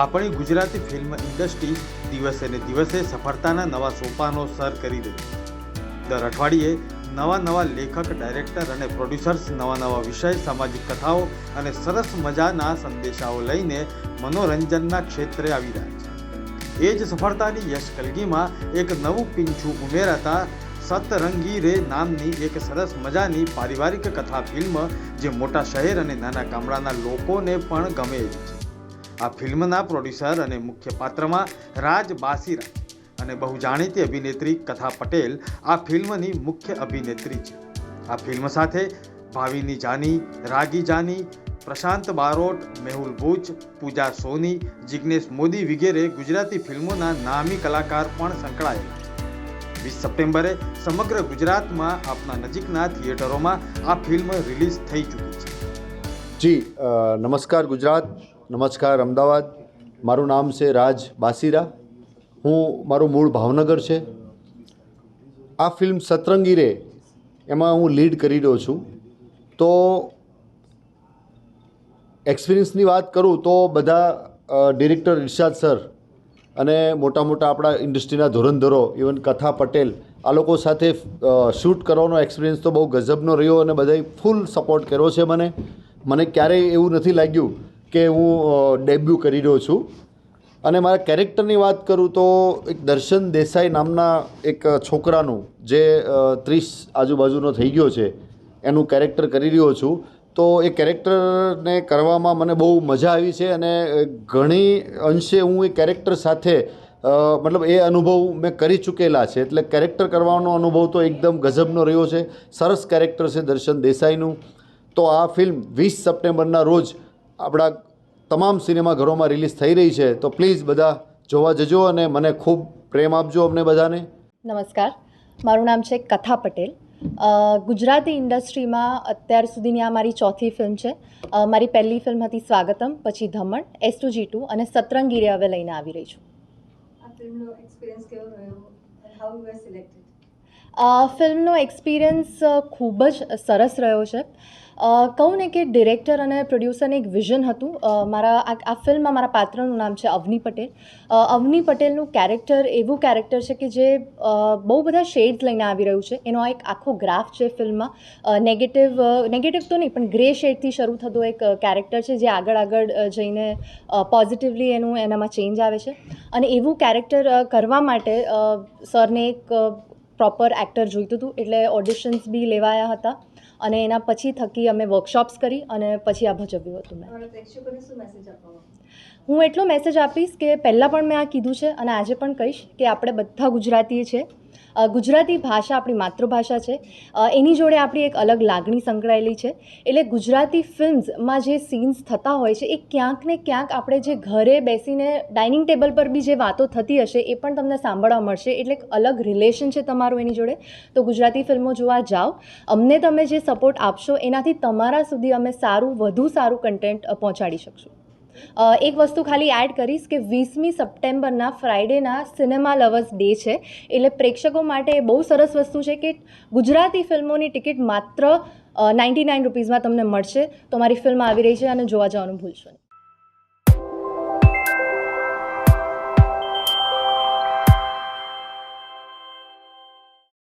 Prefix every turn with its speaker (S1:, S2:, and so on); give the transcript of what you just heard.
S1: આપણી Gujarati film industry દિવસે ને દિવસે સફળતાના નવા સોપાનો સર કરી રહી દર અઠવાડિયે નવા નવા લેખક, ડાયરેક્ટર અને પ્રોડ્યુસર્સ નવા નવા વિષય, સામાજિક કથાઓ અને સરસ મજાના સંદેશાઓ લઈને મનોરંજનના ક્ષેત્રે આવી રહ્યા છે. એ જ સફળતાની યશ કલગીમાં એક નવું પીંછું ઉમેરાતા સતરંગી રે નામની એક સરસ મજાની પારિવારિક કથા ફિલ્મ જે મોટા શહેર અને નાના ગામડાના લોકોને પણ ગમે છે. આ ફિલ્મના પ્રોડ્યુસર અને મુખ્ય પાત્રમાં રાજ બાસીરા અને બહુ જાણીતી અભિનેત્રી કથા પટેલ આ ફિલ્મની મુખ્ય અભિનેત્રી છે. આ ફિલ્મ સાથે ભાવિની જાની, રાગી જાની, પ્રશાંત બારોટ, મેહુલ ભુજ, પૂજા સોની, જિગ્નેશ મોદી વગેરે ગુજરાતી ફિલ્મોના નામી કલાકાર પણ સંકળાયેલા વીસ સપ્ટેમ્બરે સમગ્ર ગુજરાતમાં આપના નજીકના થિયેટરોમાં આ ફિલ્મ રિલીઝ થઈ ચૂકી છે.
S2: જી નમસ્કાર ગુજરાત. નમસ્કાર, અમદાવાદ. મારું નામ છે રાજ બાસીરા. હું, મારું મૂળ ભાવનગર છે. આ ફિલ્મ સતરંગી રે એમાં હું લીડ કરી રહ્યો છું. તો એક્સપિરિયન્સની વાત કરું તો બધા ડિરેક્ટર ઇરશાદ સર અને મોટા મોટા આપણા ઇન્ડસ્ટ્રીના ધોરણધરો, ઇવન કથા પટેલ, આ લોકો સાથે શૂટ કરવાનો એક્સપિરિયન્સ તો બહુ ગજબનો રહ્યો અને બધાએ ફૂલ સપોર્ટ કર્યો છે મને. મને ક્યારેય એવું નથી લાગ્યું કે હું ડેબ્યુ કરી રહ્યો છું. અને મારા કેરેક્ટરની વાત કરું તો એક દર્શન દેસાઈ નામના એક છોકરાનું જે ત્રીસ આજુબાજુનો થઈ ગયો છે, એનું કેરેક્ટર કરી રહ્યો છું. તો એ કેરેક્ટરને કરવામાં મને બહુ મજા આવી છે અને ઘણી અંશે હું એ કેરેક્ટર સાથે મતલબ એ અનુભવ મેં કરી ચૂકેલા છે. એટલે કેરેક્ટર કરવાનો અનુભવ તો એકદમ ગજબનો રહ્યો છે. સરસ કેરેક્ટર છે દર્શન દેસાઈનું. તો આ ફિલ્મ વીસ સપ્ટેમ્બરના રોજ આપણા તમામ સિનેમાઘરોમાં રિલીઝ થઈ રહી છે તો પ્લીઝ બધા જોવા જજો અને મને ખૂબ પ્રેમ આપજો અમને બધાને.
S3: નમસ્કાર. મારું નામ છે કથા પટેલ. ગુજરાતી ઇન્ડસ્ટ્રીમાં અત્યાર સુધીની આ મારી ચોથી ફિલ્મ છે. મારી પહેલી ફિલ્મ હતી સ્વાગતમ પછી Dhaman S two G two અને સતરંગીરે હવે લઈને આવી રહી છું.
S4: આ ફિલ્મનો એક્સપિરિયન્સ
S3: ખૂબ જ સરસ રહ્યો છે. કહું ને કે ડિરેક્ટર અને પ્રોડ્યુસરને એક વિઝન હતું. મારા, આ ફિલ્મમાં મારા પાત્રનું નામ છે અવની પટેલ. અવની પટેલનું કેરેક્ટર એવું કેરેક્ટર છે કે જે બહુ બધા શેડ્સ લઈને આવી રહ્યું છે. એનો એક આખો ગ્રાફ છે ફિલ્મમાં. નેગેટિવ નેગેટિવ તો નહીં, પણ ગ્રે શેડથી શરૂ થતો એક કેરેક્ટર છે જે આગળ આગળ જઈને પોઝિટિવલી એનું, એનામાં ચેન્જ આવે છે. અને એવું કેરેક્ટર કરવા માટે સરને એક પ્રોપર એક્ટર જોઈતું હતું એટલે ઓડિશન્સ બી લેવાયા હતા. અને એના પછી થકી અમે વર્કશોપ્સ કરી અને પછી આ ભજવ્યું હતું મેં. હું એટલો મેસેજ આપીશ કે પહેલાં પણ મેં આ કીધું છે અને આજે પણ કહીશ કે આપણે બધા ગુજરાતી છે અ, ગુજરાતી ભાષા આપણી માતૃભાષા છે. એની જોડે આપણી એક અલગ લાગણી સંકળાયેલી છે. એટલે ગુજરાતી ફિલ્મ્સમાં જે સીન્સ થતા હોય છે, એ ક્યાંક ને ક્યાંક આપણે જે ઘરે બેસીને ડાઇનિંગ ટેબલ પર બી જે વાતો થતી હશે, એ પણ તમને સાંભળવા મળશે. એટલે એક અલગ રિલેશન છે તમારું એની જોડે. તો ગુજરાતી ફિલ્મો જોવા જાઓ. અમને તમે જે સપોર્ટ આપશો, એનાથી તમારા સુધી અમે સારું, વધુ સારું કન્ટેન્ટ પહોંચાડી શકશું. એક વસ્તુ ખાલી એડ કરીશ કે વીસમી સપ્ટેમ્બરના ફ્રાઇડેના સિનેમા લવર્સ ડે છે. એટલે પ્રેક્ષકો માટે બહુ સરસ વસ્તુ છે કે ગુજરાતી ફિલ્મોની ટિકિટ માત્ર નાઇન્ટી નાઇન રૂપીઝમાં તમને મળશે. તો મારી ફિલ્મ આવી રહી છે અને જોવા જવાનું ભૂલશો નહીં.